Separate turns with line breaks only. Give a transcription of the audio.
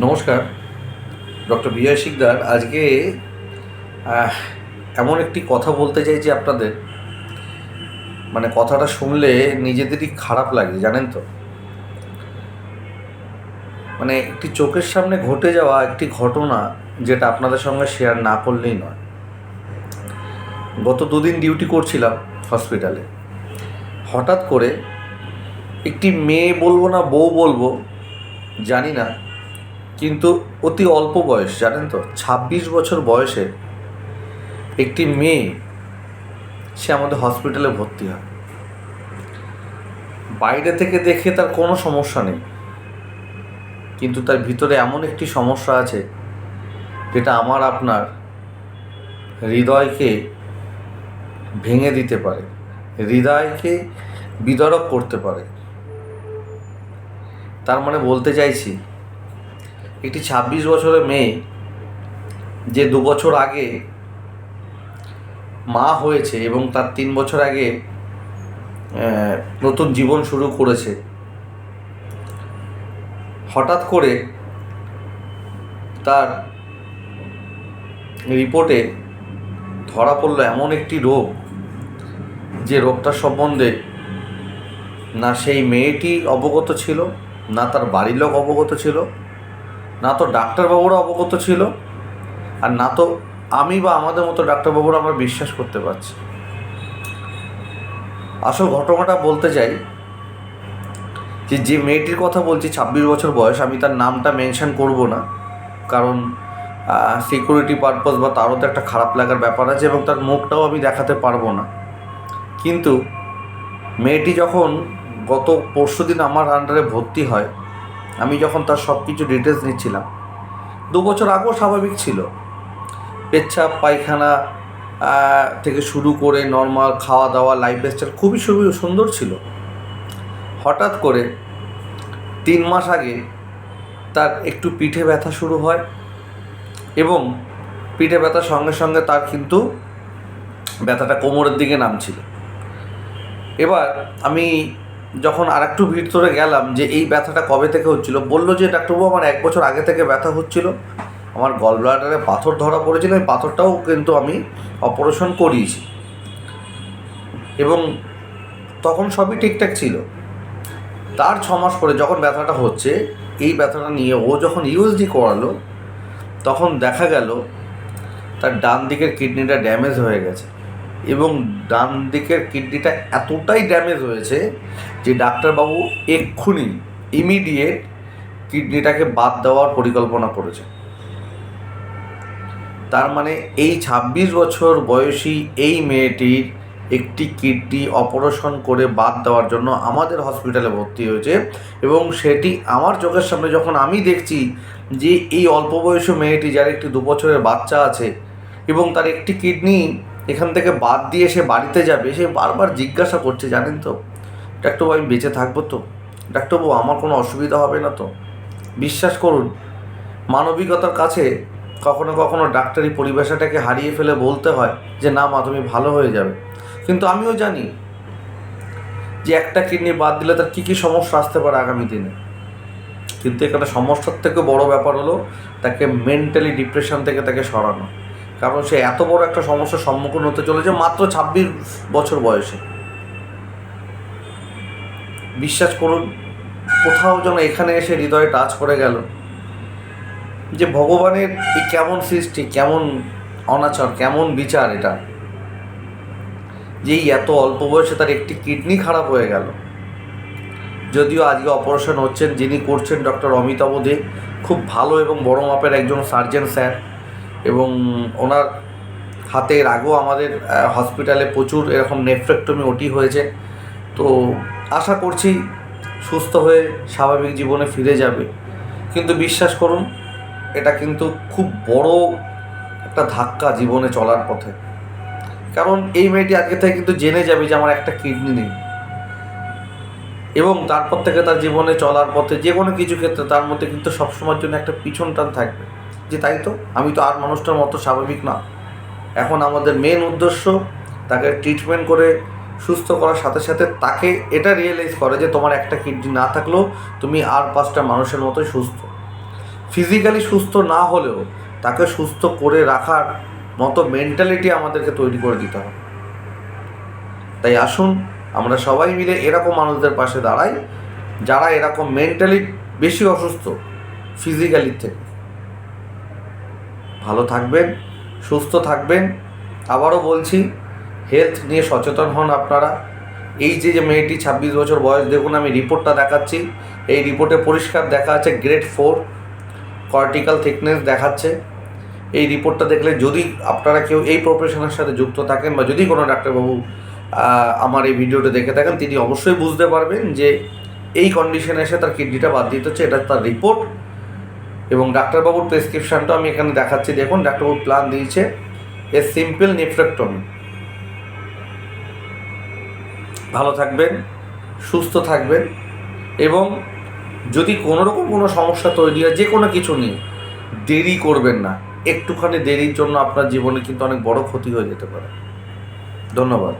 নমস্কার, ডক্টর বিজয় শিকদার। আজকে এমন একটি কথা বলতে চাইছি আপনাদের মানে কথাটা শুনলে নিজেদেরই খারাপ লাগে, জানেন তো? মানে একটি চোখের সামনে ঘটে যাওয়া একটি ঘটনা যেটা আপনাদের সঙ্গে শেয়ার না করলেই নয়। গত দুদিন ডিউটি করছিলাম হসপিটালে হঠাৎ করে একটি মেয়ে বলব না বউ বলব, জানি না কিন্তু অতি অল্প বয়স, জানেন তো? ছাব্বিশ বছর বয়সে একটি মেয়ে, সে আমাদের হসপিটালে ভর্তি হয়। বাইরে থেকে দেখে তার কোনো সমস্যা নেই। কিন্তু তার ভিতরে এমন একটি সমস্যা আছে, যেটা আমার আপনার হৃদয়কে ভেঙে দিতে পারে, হৃদয়কে বিতরক করতে পারে। তার মানে বলতে চাইছি একটি ছাব্বিশ বছরের মেয়ে যে দু বছর আগে মা হয়েছে এবং তার তিন বছর আগে নতুন জীবন শুরু করেছে। হঠাৎ করে তার রিপোর্টে ধরা পড়ল এমন একটি রোগ যে রোগটার সম্বন্ধে না সেই মেয়েটি অবগত ছিল, না তার বাড়ির লোক অবগত ছিল না তো ডাক্তারবাবুরা অবগত ছিল আর না তো আমি বা আমাদের মতো ডাক্তারবাবুরা আমরা বিশ্বাস করতে পারছি। আসল ঘটনাটা বলতে চাই যে যে মেয়েটির কথা বলছি, ছাব্বিশ বছর বয়স, আমি তার নামটা মেনশন করব না। কারণ সিকিউরিটি পারপাস বা তারও তো একটা খারাপ লাগার ব্যাপার আছে এবং তার মুখটাও আমি দেখাতে পারব না। কিন্তু, মেয়েটি যখন গত পরশু দিন আমার আন্ডারে ভর্তি হয় আমি যখন তার সব কিছু ডিটেলস নিচ্ছিলাম, দু বছর আগেও স্বাভাবিক ছিল। পেচ্ছাপ, পায়খানা থেকে শুরু করে নর্মাল খাওয়া দাওয়া লাইফ স্টাইল খুবই খুবই সুন্দর ছিল। হঠাৎ করে তিন মাস আগে তার একটু পিঠে ব্যথা শুরু হয় এবং পিঠে ব্যথার সঙ্গে সঙ্গে তার কিন্তু ব্যথাটা কোমরের দিকে নামছিল। এবার আমি যখন আর একটু ভিতরে গেলাম যে এই ব্যথাটা কবে থেকে হচ্ছিল, বলল যে, ডাক্তারবাবু, আমার এক বছর আগে থেকে ব্যথা হচ্ছিল। আমার গল ব্লাডারে পাথর ধরা পড়েছিল, এই পাথরটাও কিন্তু আমি অপারেশন করিয়েছি। এবং তখন সবই ঠিকঠাক ছিল। তার ছ মাস পরে যখন ব্যথাটা হচ্ছে, এই ব্যথাটা নিয়ে ও যখন ইউএসডি করালো, তখন দেখা গেল, তার ডান দিকের কিডনিটা ড্যামেজ হয়ে গেছে। এবং ডান দিকের কিডনিটা এতটাই ড্যামেজ হয়েছে যে ডাক্তারবাবু এক্ষুনি ইমিডিয়েট কিডনিটাকে বাদ দেওয়ার পরিকল্পনা করেছে। তার মানে এই ছাব্বিশ বছর বয়সী এই মেয়েটির একটি কিডনি অপারেশন করে বাদ দেওয়ার জন্য আমাদের হসপিটালে ভর্তি হয়েছে এবং সেটি আমার চোখের সামনে যখন আমি দেখছি যে এই অল্প বয়সী মেয়েটি যার একটি দু বছরের বাচ্চা আছে এবং তার একটি কিডনি এখান থেকে বাদ দিয়ে সে বাড়িতে যাবে, সে বারবার জিজ্ঞাসা করছে, জানেন তো? ডাক্তারবাবু, আমি বেঁচে থাকব তো। ডাক্তারবাবু, আমার কোনো অসুবিধা হবে না তো? বিশ্বাস করুন, মানবিকতার কাছে কখনো কখনো ডাক্তারি পরিবেশটাকে হারিয়ে ফেলে বলতে হয় যে, না মা, তুমি ভালো হয়ে যাবে। কিন্তু আমিও জানি যে, একটা কিডনি বাদ দিলে তার কী কী সমস্যা আসতে পারে আগামী দিনে। কিন্তু এখানে সমস্যার থেকে বড় ব্যাপার হলো, তাকে মেন্টালি ডিপ্রেশন থেকে তাকে সরানো। কারণ সে এত বড় একটা সমস্যার সম্মুখীন হতে চলেছে মাত্র ছাব্বিশ বছর বয়সে। বিশ্বাস করুন, কোথাও যেন এখানে এসে হৃদয়ে টাচ করে গেল যে ভগবানের এই কেমন সৃষ্টি, কেমন অনাচার, কেমন বিচার এটা। যে এই এত অল্প বয়সে তার একটি কিডনি খারাপ হয়ে গেল। যদিও আজকে অপারেশন হচ্ছেন, যিনি করছেন ডক্টর অমিতাভ দে, খুব ভালো এবং বড় মাপের একজন সার্জেন স্যার। এবং ওনার হাতে এর আগেও আমাদের হসপিটালে প্রচুর এরকম নেফ্রেক্টমি ওটি হয়েছে। তো আশা করছি সুস্থ হয়ে স্বাভাবিক জীবনে ফিরে যাবে। কিন্তু বিশ্বাস করুন, এটা কিন্তু খুব বড় একটা ধাক্কা জীবনে চলার পথে। কারণ এই মেয়েটি আজকে থেকে কিন্তু জেনে যাবে যে আমার একটা কিডনি নেই। এবং তারপর থেকে তার জীবনে চলার পথে যে কোনো কিছু ক্ষেত্রে তার মধ্যে কিন্তু সবসময়ের জন্য একটা পিছন টান থাকবে। যে তাই তো? আমি তো আর মানুষটার মতো স্বাভাবিক না। এখন আমাদের মেন উদ্দেশ্য তাকে ট্রিটমেন্ট করে সুস্থ করার সাথে সাথে তাকে এটা রিয়েলাইজ করে যে তোমার একটা কিডনি না থাকলেও তুমি আর পাঁচটা মানুষের মতোই সুস্থ। ফিজিক্যালি সুস্থ না হলেও তাকে সুস্থ করে রাখার মতো মেন্টালিটি আমাদেরকে তৈরি করে দিতে হবে। তাই আসুন, আমরা সবাই মিলে এরকম মানুষদের পাশে দাঁড়াই, যারা এরকম মেন্টালি বেশি অসুস্থ ফিজিক্যালির থেকে। ভালো থাকবেন, সুস্থ থাকবেন। আবারও বলছি হেলথ নিয়ে সচেতন হন আপনারা। এই যে যে মেয়েটি ছাব্বিশ বছর বয়স, দেখুন আমি রিপোর্টটা দেখাচ্ছি। এই রিপোর্টে পরিষ্কার দেখা আছে গ্রেড ফোর কর্টিক্যাল থিকনেস দেখাচ্ছে। এই রিপোর্টটা দেখলে যদি আপনারা কেউ এই প্রফেশনের সাথে যুক্ত থাকেন বা যদি কোনো ডাক্তারবাবু আমার এই ভিডিওটা দেখে থাকেন, তিনি অবশ্যই বুঝতে পারবেন যে এই কন্ডিশনে এসে তার কিডনিটা বাদ দিতে হচ্ছে, এটা তার রিপোর্ট এবং ডাক্তারবাবুর প্রেসক্রিপশানটা আমি এখানে দেখাচ্ছি। দেখুন, ডাক্তারবাবু প্ল্যান দিয়েছে এ সিম্পল নেফ্রেক্টমি ভালো থাকবেন, সুস্থ থাকবেন এবং যদি কোনো রকম কোনো সমস্যা তৈরি হয়, যে কোনো কিছু নিয়ে দেরি করবেন না। একটুখানি দেরির জন্য আপনার জীবনে কিন্তু অনেক বড় ক্ষতি হয়ে যেতে পারে। ধন্যবাদ।